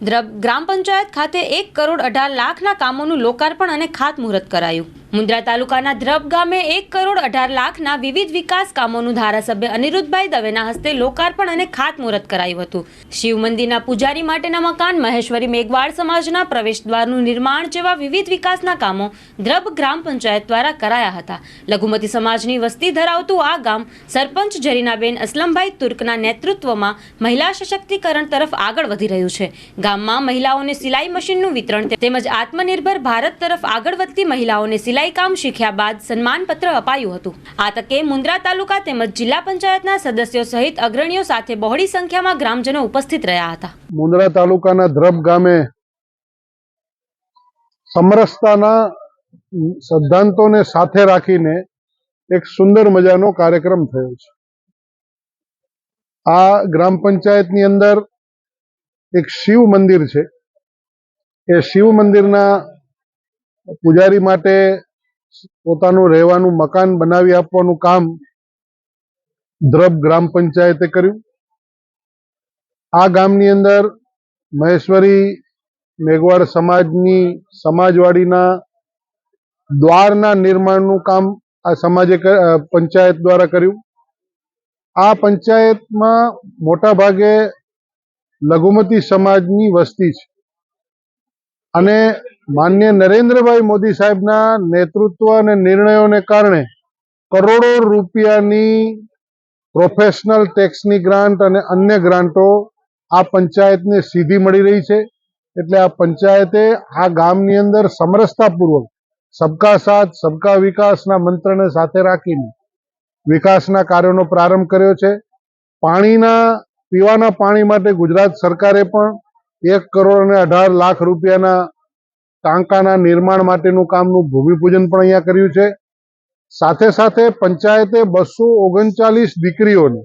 ગ્રામ પંચાયત ખાતે એક કરોડ અઢાર લાખના કામોનું લોકાર્પણ અને ખાતમુહૂર્ત કરાયું. મુન્દ્રા તાલુકાના ધ્રબ ગામે એક કરોડ અઢાર લાખના વિવિધ વિકાસ કામોનું ધારાસભ્ય અનિરુદ્ધભાઈ દવેના હસ્તે લોકાર્પણ અને ખાતમુહૂર્ત કરાયું હતું. શિવ મંદિરના પૂજારી માટેના મકાન મહેશ્વરી મેઘવાળ સમાજના પ્રવેશદ્વારનું નિર્માણ જેવા વિવિધ વિકાસના કામો ધ્રબ ગ્રામ પંચાયત દ્વારા કરાયા હતા. લઘુમતી સમાજની વસ્તી ધરાવતું આ ગામ સરપંચ જરીનાબેન અસલમભાઈ તુર્કના નેતૃત્વમાં મહિલા સશક્તિકરણ તરફ આગળ વધી રહ્યું છે. ગામમાં મહિલાઓને સિલાઈ મશીનનું વિતરણ તેમજ આત્મનિર્ભર ભારત તરફ આગળ વધતી મહિલાઓને સિલાઈ કામ શીખ્યા બાદ સન્માનપત્ર અપાયું હતું. આ તકે મુન્દ્રા તાલુકા તેમજ જિલ્લા પંચાયતના સદસ્યો સહિત અગ્રણીઓ સાથે બહોળી સંખ્યામાં ગ્રામજનો ઉપસ્થિત રહ્યા હતા. મુન્દ્રા તાલુકાના દ્રબ ગામે સમરસતાના સિદ્ધાંતોને સાથે રાખીને એક સુંદર મજાનો કાર્યક્રમ થયો છે. આ ગ્રામ પંચાયતની અંદર એક શિવ મંદિર છે. એ શિવ મંદિરના પૂજારી માટે પોતાનું રહેવાનું મકાન બનાવી આપવાનું કામ દ્રબ ગ્રામ પંચાયતે કર્યું. આ ગામની અંદર મહેશ્વરી મેઘવાડ સમાજની, સમાજવાડીના દ્વારના નિર્માણનું કામ આ સમાજે પંચાયત દ્વારા કર્યું. આ પંચાયતમાં મોટા ભાગે લઘુમતી સમાજની વસ્તી છે. અને માન્ય નરેન્દ્રભાઈ મોદી સાહેબના નેતૃત્વ અને નિર્ણયોને કારણે કરોડો રૂપિયાની પ્રોફેશનલ ટેક્સની ગ્રાન્ટ અને અન્ય ગ્રાન્ટો આ પંચાયતને સીધી મળી રહી છે. એટલે આ પંચાયતે આ ગામની અંદર સમરસતાપૂર્વક સબકા સાથ, સબકા વિકાસના મંત્રને સાથે રાખીને વિકાસના કાર્યોનો પ્રારંભ કર્યો છે. પાણીના, પીવાના પાણી માટે ગુજરાત સરકારે પણ એક કરોડ અને અઢાર લાખ રૂપિયાના ટાંકાના નિર્માણ માટેનું કામનું ભૂમિપૂજન પણ અહીંયા કર્યું છે. સાથે સાથે પંચાયતે બસો ઓગણચાલીસ દીકરીઓને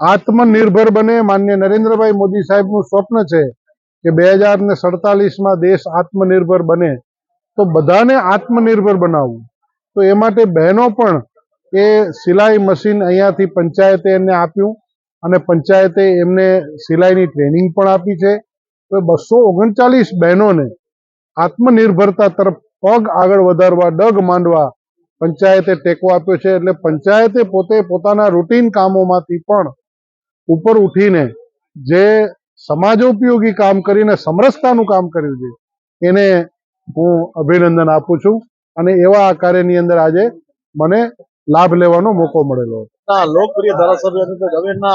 આત્મનિર્ભર બને માન્ય નરેન્દ્રભાઈ મોદી સાહેબનું સ્વપ્ન છે કે બે હજાર ને સડતાલીસમાં દેશ આત્મનિર્ભર બને. તો બધાને આત્મનિર્ભર બનાવવું. તો એ માટે બહેનો પણ એ સિલાઈ મશીન અહીંયાથી પંચાયતે એમને આપ્યું અને પંચાયતે એમને સિલાઈની ટ્રેનિંગ પણ આપી છે. તો બસો ઓગણચાલીસ બહેનોને આત્મનિર્ભરતા તરફ પગ આગળ વધારવા, ડગ માંડવા પંચાયતે ટેકો આપ્યો છે એટલે પંચાયતે પોતે પોતાના રૂટીન કામોમાંથી પણ ઉપર ઉઠીને જે સમાજોપયોગી કામ કરીને સમરસતાનું કામ કર્યું છે, એને હું અભિનંદન આપું છું અને એવા આ કાર્યની અંદર આજે મને લાભ લેવાનો મોકો મળેલો લોકપ્રિય ધારાસભ્ય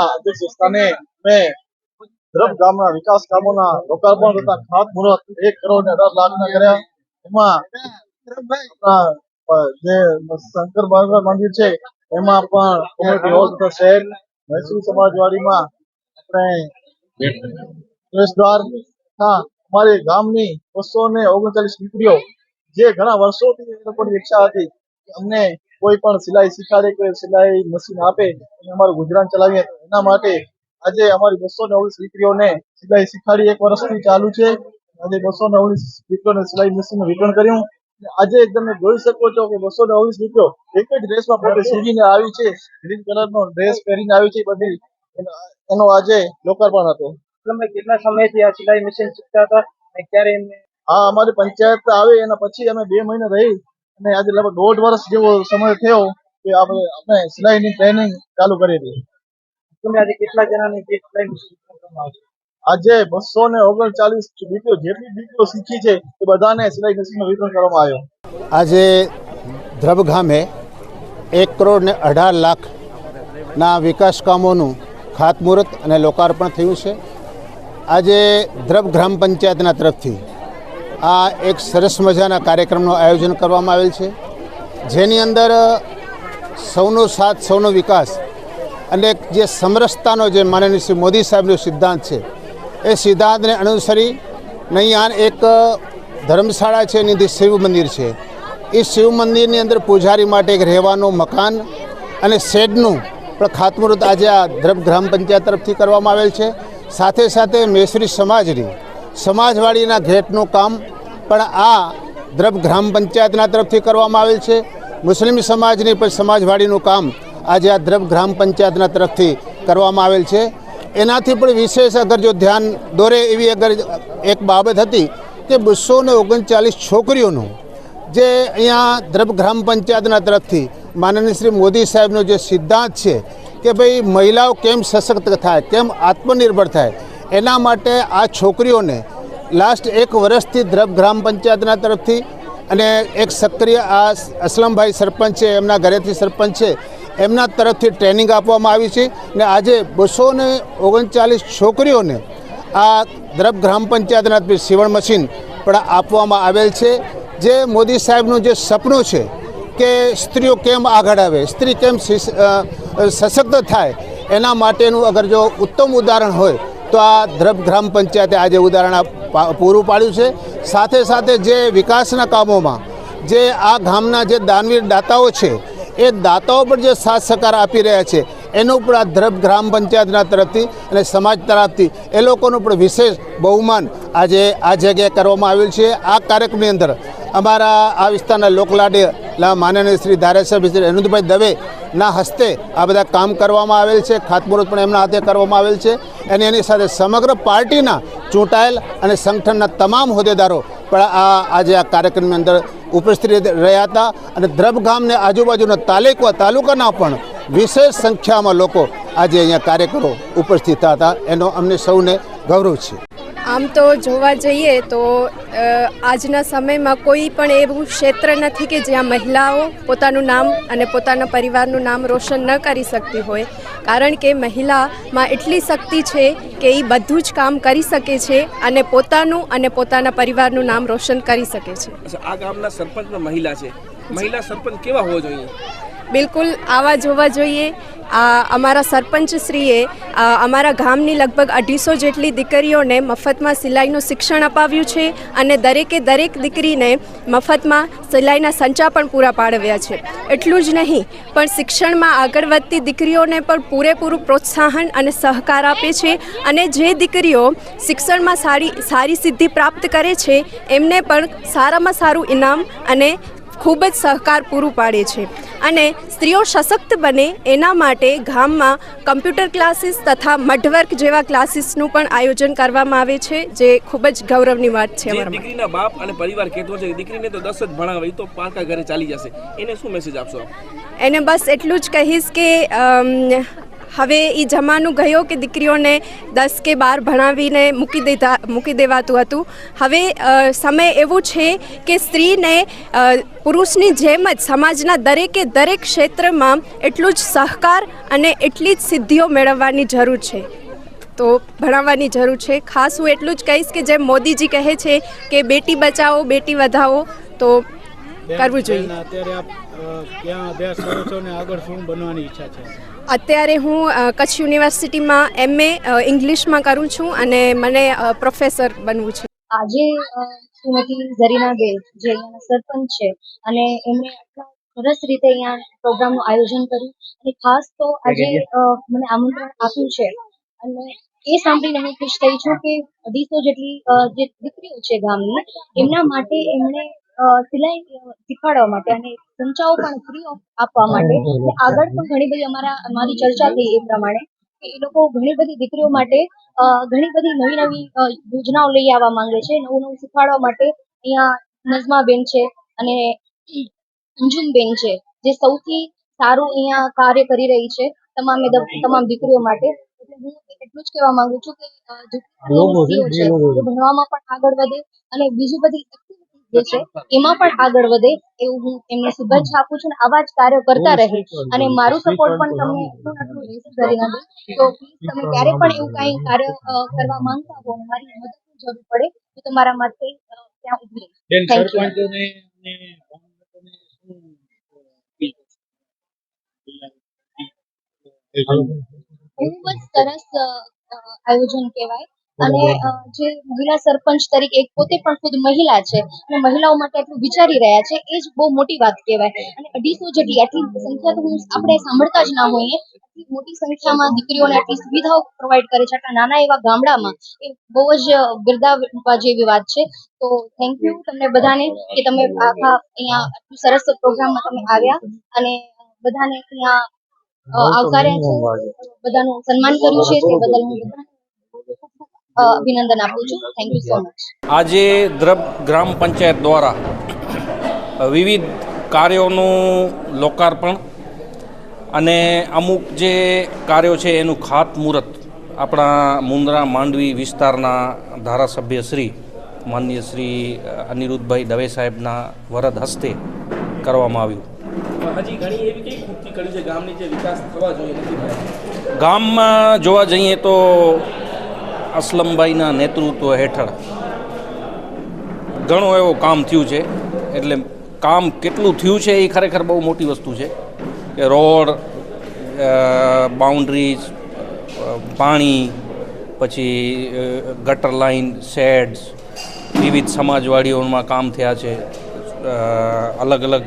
અધ્યક્ષ સ્થાને મેં ધ્રબ ગામના વિકાસ કામોના લોકાર્પણ તથા ખાતમુહૂર્ત એક કરોડ ને અઢાર લાખના કર્યા. એમાં જે શંકર મંદિર છે, એમાં પણ કોમ્યુનિટી હોલ તથા શહેર, મહેસૂલ સમાજવાડીમાં ગામની બસો ને ઓગણચાલીસ દીકરીઓ, જે ઘણા વર્ષોથી ઈચ્છા હતી અમને કોઈ પણ સિલાઈ શીખાડે, કોઈ સિલાઈ મશીન આપે અને અમારું ગુજરાન ચલાવીએ. એના માટે આજે અમારી બસો ને દીકરીઓને સિલાઈ શીખાડી એક વર્ષથી ચાલુ છે. આજે બસો ને દીકરીઓને સિલાઈ મશીનનું વિતરણ કર્યું. આજે તમે જોઈ શકો છો કે બસો ને ઓગણીસ દીકરીઓ એક જ ડ્રેસમાં પોતે સીવીને આવી છે. ગ્રીન કલરનો ડ્રેસ પહેરીને આવી છે બધી. એનો- એનો આજે લોકાર્પણ હતો. તમે કેટલા સમયથી આ સિલાઈ મશીન શીખતા હતા અને ક્યારે એમને હા અમારી પંચાયત આવી એના પછી અમે બે મહિને રહી અને આજે લગભગ દોઢ વર્ષ જેવો સમય થયો કે આપણે અમે સિલાઈની ટ્રેનિંગ ચાલુ કરી હતી. તમે કેટલા જણાની આજે બસો ને ઓગણચાલીસ દીકરીઓ જેટલી દીકરીઓ શીખી છે એ બધાને સિલાઈ મશીનનું વિતરણ કરવામાં આવ્યું. આજે ધ્રબ ગામે એક કરોડ ને અઢાર લાખના વિકાસ કામોનું ખાતમુહૂર્ત અને લોકાર્પણ થયું છે. આજે ધ્રબ ગ્રામ પંચાયતના તરફથી આ એક સરસ મજાના કાર્યક્રમનું આયોજન કરવામાં આવેલ છે. જેની અંદર સૌનો સાથ સૌનો વિકાસ અને જે સમરસતાનો જે માનનીય શ્રી મોદી સાહેબનો સિદ્ધાંત છે, એ સિદ્ધાંતને અનુસરી અહીંયા એક ધર્મશાળા છે, એની શિવ મંદિર છે. એ શિવ મંદિરની અંદર પૂજારી માટે એક રહેવાનું મકાન અને શેડનું પણ ખાતમુહૂર્ત આજે આ ધર્મ, ગ્રામ પંચાયત તરફથી કરવામાં આવેલ છે. સાથે સાથે મેસરી સમાજની, સમાજવાડીના ગેટનું કામ પણ આ દ્રબ ગ્રામ પંચાયતના તરફથી કરવામાં આવેલ છે. મુસ્લિમ સમાજની પણ સમાજવાડીનું કામ આજે આ દ્રબ ગ્રામ પંચાયતના તરફથી કરવામાં આવેલ છે. એનાથી પણ વિશેષ અગર જો ધ્યાન દોરે એવી અગર એક બાબત હતી કે બસો ને ઓગણચાલીસ છોકરીઓનું જે અહીંયા દ્રબ ગ્રામ પંચાયતના તરફથી માનનીય શ્રી મોદી સાહેબનો જે સિદ્ધાંત છે કે ભાઈ મહિલાઓ કેમ સશક્ત થાય, કેમ આત્મનિર્ભર થાય, એના માટે આ છોકરીઓને લાસ્ટ એક વર્ષથી દ્રબ ગ્રામ પંચાયતના તરફથી અને એક સક્રિય આ અસલમભાઈ સરપંચ છે, એમના ઘરેથી સરપંચ છે એમના તરફથી ટ્રેનિંગ આપવામાં આવી છે ને આજે બસો ને ઓગણચાલીસ છોકરીઓને આ દ્રબ ગ્રામ પંચાયતના સીવણ મશીન પણ આપવામાં આવેલ છે. જે મોદી સાહેબનું જે સપનું છે કે સ્ત્રીઓ કેમ આગળ આવે, સ્ત્રી કેમ સશક્ત થાય, એના માટેનું અગર જો ઉત્તમ ઉદાહરણ હોય તો આ દ્રબ ગ્રામ પંચાયતે આજે ઉદાહરણ પૂરું પાડ્યું છે. સાથે સાથે જે વિકાસના કામોમાં જે આ ગામના જે દાનવીર દાતાઓ છે એ દાતાઓ પણ જે સાથ સહકાર આપી રહ્યા છે, એનું પણ આ ધ્રબ ગ્રામ પંચાયતના તરફથી અને સમાજ તરફથી એ લોકોનું પણ વિશેષ બહુમાન આજે આ જગ્યાએ કરવામાં આવેલ છે. આ કાર્યક્રમની અંદર અમારા આ વિસ્તારના લોકલાડીલા માનનીય શ્રી ધારાસભ્ય શ્રી અનિરુદ્ધભાઈ દવેના હસ્તે આ બધા કામ કરવામાં આવેલ છે, ખાતમુહૂર્ત પણ એમના હાથે કરવામાં આવેલ છે. અને એની સાથે સમગ્ર પાર્ટીના ચૂંટાયેલ અને સંગઠનના તમામ હોદ્દેદારો પણ આ આજે આ કાર્યક્રમની અંદર ઉપસ્થિત રહ્યા હતા અને દ્રબ ગામને આજુબાજુના તાલુકા તાલુકાના પણ વિશેષ સંખ્યામાં લોકો આજે અહીંયા કાર્યકરો ઉપસ્થિત હતા. એનો અમને સૌને ગૌરવ છે. આમ તો જોવા જઈએ તો આજના સમયમાં કોઈ પણ એવું ક્ષેત્ર નથી કે જ્યાં મહિલાઓ પોતાનું નામ અને પોતાના પરિવારનું નામ રોશન ન કરી શકતી હોય. કારણ કે મહિલામાં એટલી શક્તિ છે કે એ બધું જ કામ કરી શકે છે અને પોતાનું અને પોતાના પરિવારનું નામ રોશન કરી શકે છે. આ ગામના સરપંચમાં મહિલા છે. મહિલા સરપંચ કેવા હોવા જોઈએ? બિલકુલ આવા જોવા જોઈએ. આ અમારા સરપંચશ્રીએ શ્રીએ અમારા ગામની લગભગ અઢીસો જેટલી દીકરીઓને મફતમાં સિલાઈનું શિક્ષણ અપાવ્યું છે અને દરેકે દરેક દીકરીને મફતમાં સિલાઈના સંચા પણ પૂરા પાડવ્યા છે. એટલું જ નહીં, પણ શિક્ષણમાં આગળ વધતી દીકરીઓને પણ પૂરેપૂરું પ્રોત્સાહન અને સહકાર આપે છે અને જે દીકરીઓ શિક્ષણમાં સારી સારી સિદ્ધિ પ્રાપ્ત કરે છે, એમને પણ સારામાં સારું ઇનામ અને ખૂબ જ સહકાર પૂરું પાડે છે. અને સ્ત્રીઓ સશક્ત બને એના માટે ગામમાં કમ્પ્યુટર ક્લાસીસ તથા મઢવર્ક જેવા ક્લાસીસનું પણ આયોજન કરવામાં આવે છે જે ખૂબ જ ગૌરવની વાત છે દીકરીના બાપ અને પરિવાર કહેતો છે દીકરીને તો દસ જ ભણાવે તો પાકા ઘરે ચાલી જશે. એને શું મેસેજ આપશો? એને બસ એટલું જ કહીશ કે હવે એ જમાનું ગયો કે દીકરીઓને દસ કે બાર ભણાવીને મૂકી દેતા મૂકી દેવાતું હતું. હવે સમય એવું છે કે સ્ત્રીને પુરુષની જેમ જ સમાજના દરેકે દરેક ક્ષેત્રમાં એટલું જ સહકાર અને એટલી જ સિદ્ધિઓ મેળવવાની જરૂર છે. તો ભણાવવાની જરૂર છે. ખાસ હું એટલું જ કહીશ કે જેમ મોદીજી કહે છે કે બેટી બચાવો બેટી વધાવો તો કરવું જોઈએ. અત્યારે આપ ક્યાં અભ્યાસ કરો છો ને આગળ શું બનવાની ઈચ્છા છે? અત્યારે હું કચ્છ યુનિવર્સિટીમાં એમએ ઇંગ્લિશમાં કરું છું અને મને પ્રોફેસર બનવું છે. આજે શ્રીમતી ઝરીના બે જે અહીંયાના સરપંચ છે અને એમણે સરસ રીતે અહીંયા પ્રોગ્રામનું આયોજન કર્યું અને ખાસ તો આજે મને આમંત્રણ આપ્યું છે. અને એ સાંભળીને હું ખુશ થઈ છું કે અઢીસો જેટલી જે દીકરીઓ છે ગામની, એમના માટે એમણે સિલાઈ શીખવાડવા માટે અને સંચાઓ પણ ફ્રી ઓફ આપવા માટે. આગળ પણ ઘણી બધી અમારા અમારી ચર્ચા થઈ એ પ્રમાણે એ લોકો ઘણી બધી દીકરીઓ માટે ઘણી બધી નવી નવી યોજનાઓ લઈ આવવા માંગે છે. નવું નવું શીખવાડવા માટે અહીંયા નઝમાબેન છે અને અંજુમબેન છે જે સૌથી સારું અહીંયા કાર્ય કરી રહી છે તમામ તમામ દીકરીઓ માટે. એટલે હું એટલું જ કહેવા માંગુ છું કે ભણવામાં પણ આગળ વધે અને બીજી બધી જે છે એમાં પણ આગળ વધે એવું હું એમને શુભેચ્છા આપું છું અને આવા જ કાર્યો કરતા રહે. અને મારું સપોર્ટ પણ તમને એટલું ને રિસીવ કરી નથી તો please તમે ક્યારે પણ એવું કાંઈ કાર્ય કરવા માંગતા હો મારી મદદની જરૂર પડે તો તમારા માટે ત્યાં ઊભી થેન્ક કરશો? ખૂબ જ સરસ આયોજન કહેવાય. અને જે મહિલા સરપંચ તરીકે એક પોતે પણ ખુદ મહિલા છે અને મહિલાઓ માટે આટલું વિચારી રહ્યા છે એ જ બહુ મોટી વાત કહેવાય. અને અઢીસો જેટલી આટલી સંખ્યા તો આપણે સાંભળતા જ ના હોઈએ આટલી મોટી સંખ્યામાં દીકરીઓને આટલી સુવિધાઓ પ્રોવાઈડ કરે છે આટલા નાના એવા ગામડામાં એ બહુ જ બિરદાવવા જેવી વાત છે. તો થેન્ક યુ તમને બધાને કે તમે આખા અહીંયા આટલું સરસ પ્રોગ્રામમાં તમે આવ્યા અને બધાને અહીંયા આવકાર્યા છે. બધાનું સન્માન કર્યું છે તે બદલ હું બધાને, અભિનંદન આપું છું. થેન્ક યુ સો મચ આજે દ્રબ ગ્રામ પંચાયત દ્વારા વિવિધ કાર્યોનું લોકાર્પણ અને અમુક જે કાર્યો છે એનું ખાતમુહૂર્ત આપણા મુન્દ્રા માંડવી વિસ્તારના ધારાસભ્ય શ્રી માનનીય શ્રી અનિરુદ્ધભાઈ દવે સાહેબના વરદ હસ્તે કરવામાં આવ્યું. હજી ઘણી એવી કઈ ખૂટતી કરી છે? ગામની જે વિકાસ થવા જોઈએ ગામમાં જોવા જઈએ તો અસલમભાઈના નેતૃત્વ હેઠળ ઘણું એવું કામ થયું છે. એટલે કામ કેટલું થયું છે એ ખરેખર બહુ મોટી વસ્તુ છે કે રોડ બાઉન્ડ્રીઝ પાણી, પછી ગટર લાઇન શેડ્સ વિવિધ સમાજવાડીઓમાં કામ થયા છે. અલગ અલગ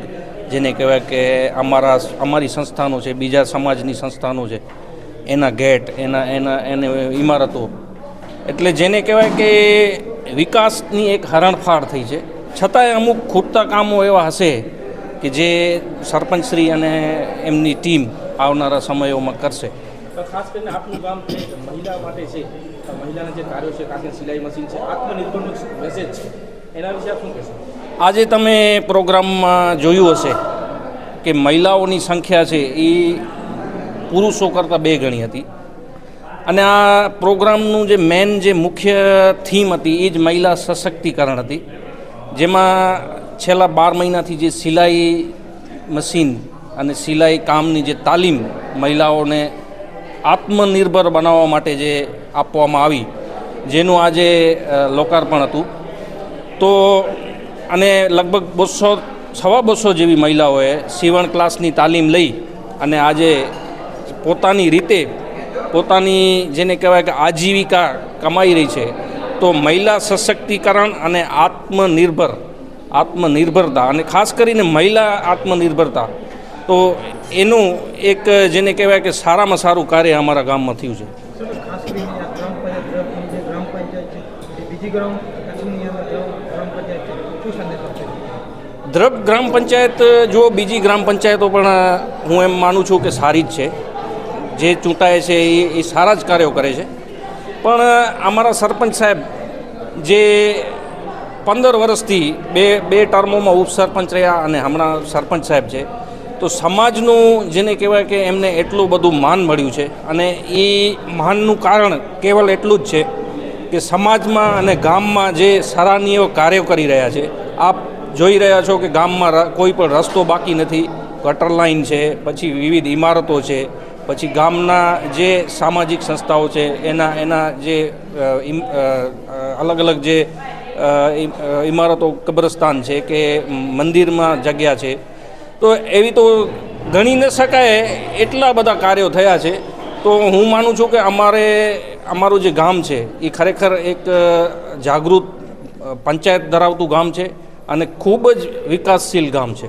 જેને કહેવાય કે અમારા અમારી સંસ્થાનો છે, બીજા સમાજની સંસ્થાનો છે. એના ગેટ, એના એના, એને ઇમારતો એટલે જેને કહેવાય કે વિકાસની એક હરણફાળ થઈ છે. છતાંય અમુક ખૂટતા કામો એવા હશે કે જે સરપંચશ્રી અને એમની ટીમ આવનારા સમયોમાં કરશે. ખાસ કરીને આપનું કામ છે મહિલા માટે છે મહિલાના જે કાર્યો છે ખાસ સિલાઈ મશીન છે આત્મનિર્ભરનો મેસેજ છે. એના વિશે આપ શું કહેશો? આજે તમે પ્રોગ્રામમાં જોયું હશે કે મહિલાઓની સંખ્યા છે એ પુરુષો કરતાં બે ગણી હતી. અને આ પ્રોગ્રામનું જે મેન જે મુખ્ય થીમ હતી, એ જ મહિલા સશક્તિકરણ હતી, જેમાં છેલ્લા બાર મહિનાથી જે સિલાઈ મશીન અને સિલાઈ કામની જે તાલીમ મહિલાઓને આત્મનિર્ભર બનાવવા માટે જે આપવામાં આવી, જેનું આજે લોકાર્પણ હતું. તો, અને લગભગ બસો, સવા બસો જેવી મહિલાઓએ સીવણ ક્લાસની તાલીમ લઈ અને આજે પોતાની રીતે પોતાની જેને કહેવાય કે આજીવિકા કમાઈ રહી છે, તો મહિલા સશક્તિકરણ અને આત્મનિર્ભર, આત્મનિર્ભરતા અને ખાસ કરીને મહિલા આત્મનિર્ભરતા, તો એનું એક જેને કહેવાય કે સારામાં સારું કાર્ય અમારા ગામમાં થયું છે. દ્રબ ગ્રામ પંચાયત, જો બીજી ગ્રામ પંચાયતો પણ, હું એમ માનું છું કે સારી જ છે. જે ચૂંટાય છે એ એ સારા જ કાર્યો કરે છે. પણ અમારા સરપંચ સાહેબ જે પંદર વર્ષથી બે બે ટર્મોમાં ઉપસરપંચ રહ્યા અને હમણાં સરપંચ સાહેબ છે, તો સમાજનું જેને કહેવાય કે એમને એટલું બધું માન મળ્યું છે અને એ માનનું કારણ કેવલ એટલું જ છે કે સમાજમાં અને ગામમાં જે સરાહનીય કાર્યો કરી રહ્યા છે, આપ જોઈ રહ્યા છો કે ગામમાં કોઈ પણ રસ્તો બાકી નથી, ગટર લાઇન છે, પછી વિવિધ ઇમારતો છે પછી ગામના જે સામાજિક સંસ્થાઓ છે, એના એના જે અલગ અલગ જે ઇમારતો, કબ્રસ્તાન છે કે મંદિરમાં જગ્યા છે, તો એવી તો ગણી ન શકાય એટલા બધા કાર્યો થયા છે. તો હું માનું છું કે અમારે, અમારું જે ગામ છે, એ ખરેખર એક જાગૃત પંચાયત ધરાવતું ગામ છે અને ખૂબ જ વિકાસશીલ ગામ છે.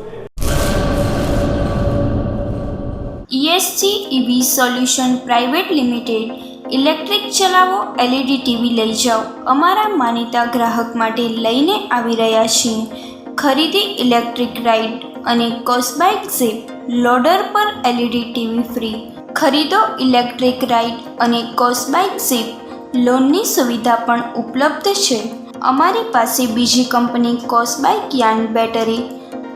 ESC EV solution private limited electric ચલાવો એલઈડી ટીવી લઈ જાઓ. અમારા માનીતા ગ્રાહક માટે લઈને આવી રહ્યા છીએ. ખરીદી ઇલેક્ટ્રિક રાઇડ અને કોસ્બાઇક ઝીપ લોડર પર એલઈડી ટીવી ફ્રી. ખરીદો ઇલેક્ટ્રિક રાઇડ અને કોસ્બાઇક ઝીપ. લોનની સુવિધા પણ ઉપલબ્ધ છે. અમારી પાસે બીજી કંપની કોસ્બાઇક યાન બેટરી